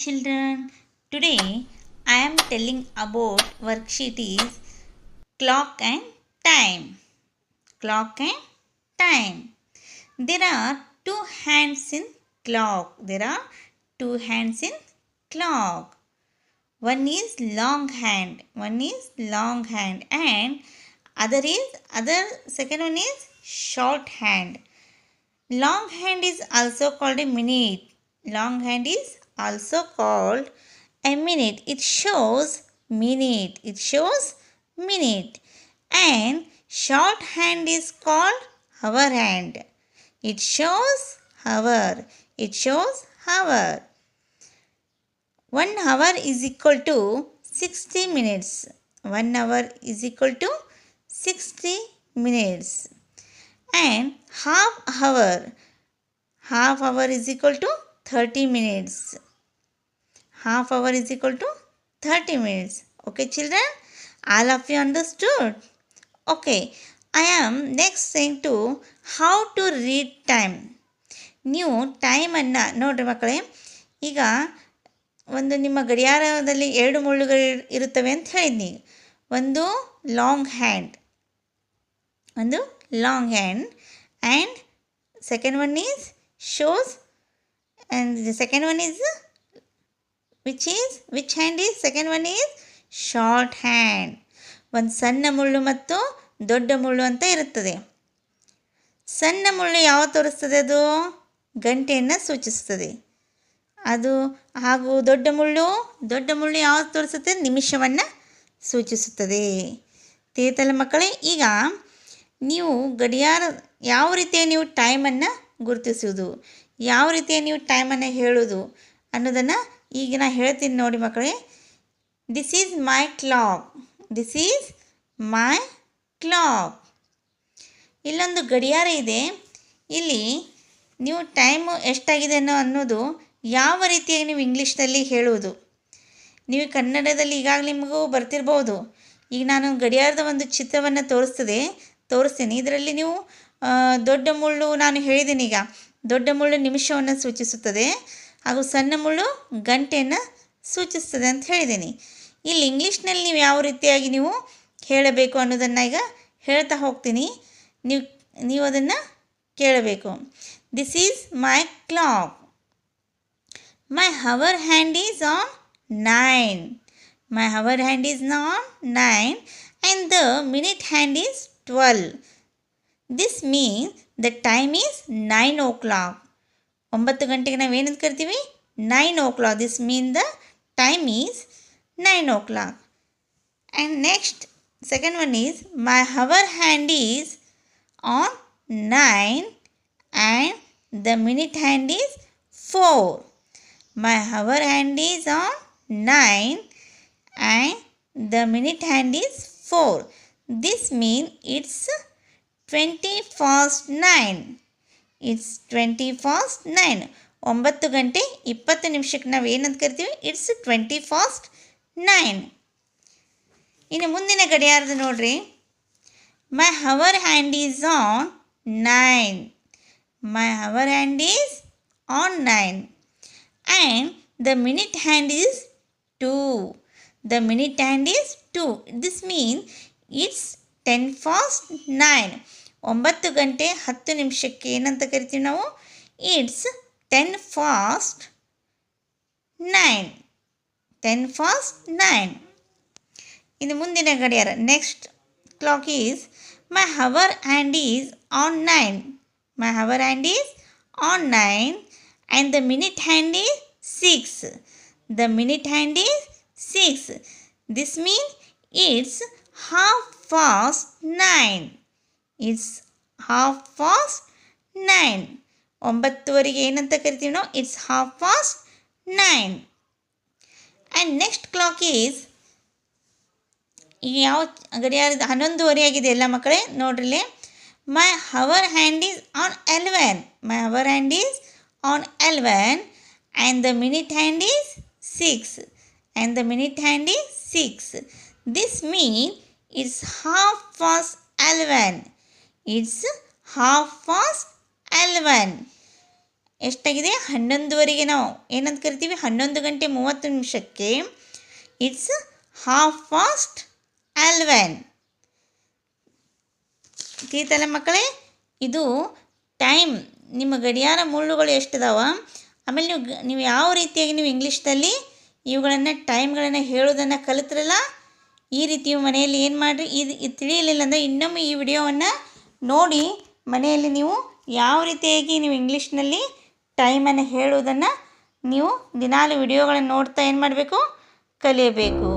children. Today I am telling about worksheet is clock and time. Clock and time. There are two hands in clock. There are two hands in clock. One is long hand. One is long hand and other is other second one is short hand. Long hand is also called a minute. Long hand is also called a minute. It shows minute. It shows minute. And short hand is called hour hand. It shows hour. It shows hour. One hour is equal to 60 minutes. One hour is equal to 60 minutes. And half hour. Half hour is equal to 30 minutes. Half hour is equal to 30 minutes. Okay, children? All of you understood? Okay, I am next saying to how to read time. ನೀವು ಟೈಮನ್ನು ನೋಡಿರಿ ಮಕ್ಕಳೇ ಈಗ ಒಂದು ನಿಮ್ಮ ಗಡಿಯಾರದಲ್ಲಿ ಎರಡು ಮುಳ್ಳುಗಳು ಇರುತ್ತವೆ ಅಂತ ಹೇಳಿದ್ನಿ ಒಂದು ಲಾಂಗ್ ಹ್ಯಾಂಡ್ ಒಂದು long hand and second one is shows and the second one is which is which hand is second one is short hand ಒಂದು ಸಣ್ಣ ಮುಳ್ಳು ಮತ್ತು ದೊಡ್ಡ ಮುಳ್ಳು ಅಂತ ಇರುತ್ತದೆ. ಸಣ್ಣ ಮುಳ್ಳು ಯಾವ ತೋರಿಸ್ತದೆ ಅದು? ಗಂಟೆಯನ್ನು ಸೂಚಿಸ್ತದೆ. ಅದು ಹಾಗೂ ದೊಡ್ಡ ಮುಳ್ಳು ದೊಡ್ಡ ಮುಳ್ಳು ಯಾವ್ದು ತೋರಿಸುತ್ತೆ? ನಿಮಿಷವನ್ನು ಸೂಚಿಸುತ್ತದೆ. ತಿಳಿತಲ್ಲ ಮಕ್ಕಳೇ, ಈಗ ನೀವು ಗಡಿಯಾರ, ಯಾವ ರೀತಿಯ ನೀವು ಟೈಮನ್ನು ಗುರುತಿಸುವುದು? ಯಾವ ರೀತಿಯ ನೀವು ಟೈಮನ್ನು ಹೇಳೋದು ಅನ್ನೋದನ್ನು ಈಗ ನಾನು ಹೇಳ್ತೀನಿ ನೋಡಿ ಮಕ್ಕಳೇ. This is my clock this is my clock ಇಲ್ಲೊಂದು ಗಡಿಯಾರ ಇದೆ. ಇಲ್ಲಿ ನೀವು ಟೈಮು ಎಷ್ಟಾಗಿದೆ ಅನ್ನೋ ಅನ್ನೋದು ಯಾವ ರೀತಿಯಾಗಿ ನೀವು ಇಂಗ್ಲೀಷ್ನಲ್ಲಿ ಹೇಳುವುದು. ನೀವು ಕನ್ನಡದಲ್ಲಿ ಈಗಾಗಲೇ ನಿಮಗೂ ಬರ್ತಿರ್ಬೋದು. ಈಗ ನಾನು ಗಡಿಯಾರದ ಒಂದು ಚಿತ್ರವನ್ನು ತೋರಿಸ್ತದೆ. ತೋರಿಸ್ತೀನಿ. ಇದರಲ್ಲಿ ನೀವು ದೊಡ್ಡ ಮುಳ್ಳು ನಾನು ಹೇಳಿದ್ದೀನಿ ಈಗ ದೊಡ್ಡ ಮುಳ್ಳು ನಿಮಿಷವನ್ನು ಸೂಚಿಸುತ್ತದೆ ಹಾಗೂ ಸಣ್ಣ ಮುಳ್ಳು ಗಂಟೆಯನ್ನು ಸೂಚಿಸ್ತದೆ ಅಂತ ಹೇಳಿದ್ದೀನಿ ಇಲ್ಲಿ ಇಂಗ್ಲೀಷ್ನಲ್ಲಿ ನೀವು ಯಾವ ರೀತಿಯಾಗಿ ನೀವು ಹೇಳಬೇಕು ಅನ್ನೋದನ್ನು ಈಗ ಹೇಳ್ತಾ ಹೋಗ್ತೀನಿ ನೀವು ನೀವು ಅದನ್ನು ಕೇಳಬೇಕು this is my clock My hour hand is on 9. My hour hand is on 9 and the minute hand is 12. This means the time is 9 o'clock. ಒಂಬತ್ತು ಗಂಟೆಗೆ ನಾವು ಏನಂತ ಕರಿತೀವಿ nine o'clock this mean the time is nine o'clock and next second one is my hour hand is on nine and the minute hand is four My hour hand is on 9 and the minute hand is 4. This means it's 20 past 9. It's 20 past 9. ಒಂಬತ್ತು ಗಂಟೆ ಇಪ್ಪತ್ತು ನಿಮಿಷಕ್ಕೆ ನಾವು ಏನಂತ ಕರಿತೀವಿ? It's twenty past nine ಇನ್ನು ಮುಂದಿನ ಗಡಿಯಾರದ ನೋಡ್ರಿ. My hour hand is on nine my hour hand is on nine and the minute hand is 2 the minute hand is 2 this mean it's 10 fast 9 ಒಂಬತ್ತು ಗಂಟೆ ಹತ್ತು ನಿಮಿಷಕ್ಕೆ ಏನಂತ ಕರಿತೀವಿ ನಾವು? It's ten past nine ten past nine ಇನ್ನು ಮುಂದಿನ ಗಡಿಯಾರ. Next clock is my hour hand is on nine my hour hand is on nine and the minute hand is 6 the minute hand is 6 this mean it's half past 9 it's half past 9 ಒಂಬತ್ತುವರೆಗೆ ಏನಂತ ಕರಿತೀವಿ ನಾವು it's half past nine and next clock is ಈಗ ಯಾವ ಗಡಿಯಾರದ ಹನ್ನೊಂದುವರೆ ಆಗಿದೆ ಎಲ್ಲ ಮಕ್ಕಳೇ ನೋಡ್ರಿಲೆ my hour hand is on eleven my hour hand is on 11 and the minute hand is 6 and the minute hand is 6 this means it's half past 11 it's half past 11 ಎಷ್ಟಾಗಿದೆ? ಹನ್ನೊಂದುವರೆಗೆ ನಾವು ಏನಂತ ಕರಿತೀವಿ? ಹನ್ನೊಂದು ಗಂಟೆ ಮೂವತ್ತು ನಿಮಿಷಕ್ಕೆ. ಇಟ್ಸ್ ಹಾಫ್ ಫಾಸ್ಟ್ ಆಲ್ವೆನ್ ತಿಳಿತಲ್ಲ ಮಕ್ಕಳೇ, ಇದು ಟೈಮ್ ನಿಮ್ಮ ಗಡಿಯಾರ ಮುಳ್ಳುಗಳು ಎಷ್ಟಿದಾವ? ಆಮೇಲೆ ನೀವು ನೀವು ಯಾವ ರೀತಿಯಾಗಿ ನೀವು ಇಂಗ್ಲೀಷ್ದಲ್ಲಿ ಇವುಗಳನ್ನು ಟೈಮ್ಗಳನ್ನು ಹೇಳೋದನ್ನು ಕಲಿತ್ರಲ್ಲ ಈ ರೀತಿ ಮನೆಯಲ್ಲಿ ಏನು ಮಾಡಿರಿ? ಇದು ತಿಳಿಯಲಿಲ್ಲ ಅಂದರೆ ಇನ್ನೊಮ್ಮೆ ಈ ವಿಡಿಯೋವನ್ನು ನೋಡಿ ಮನೆಯಲ್ಲಿ ನೀವು ಯಾವ ರೀತಿಯಾಗಿ ನೀವು ಇಂಗ್ಲೀಷ್ನಲ್ಲಿ ಟೈಮನ್ನು ಹೇಳುವುದನ್ನು ನೀವು ದಿನಾಲು ವಿಡಿಯೋಗಳನ್ನು ನೋಡ್ತಾ ಏನು ಮಾಡಬೇಕು? ಕಲಿಯಬೇಕು.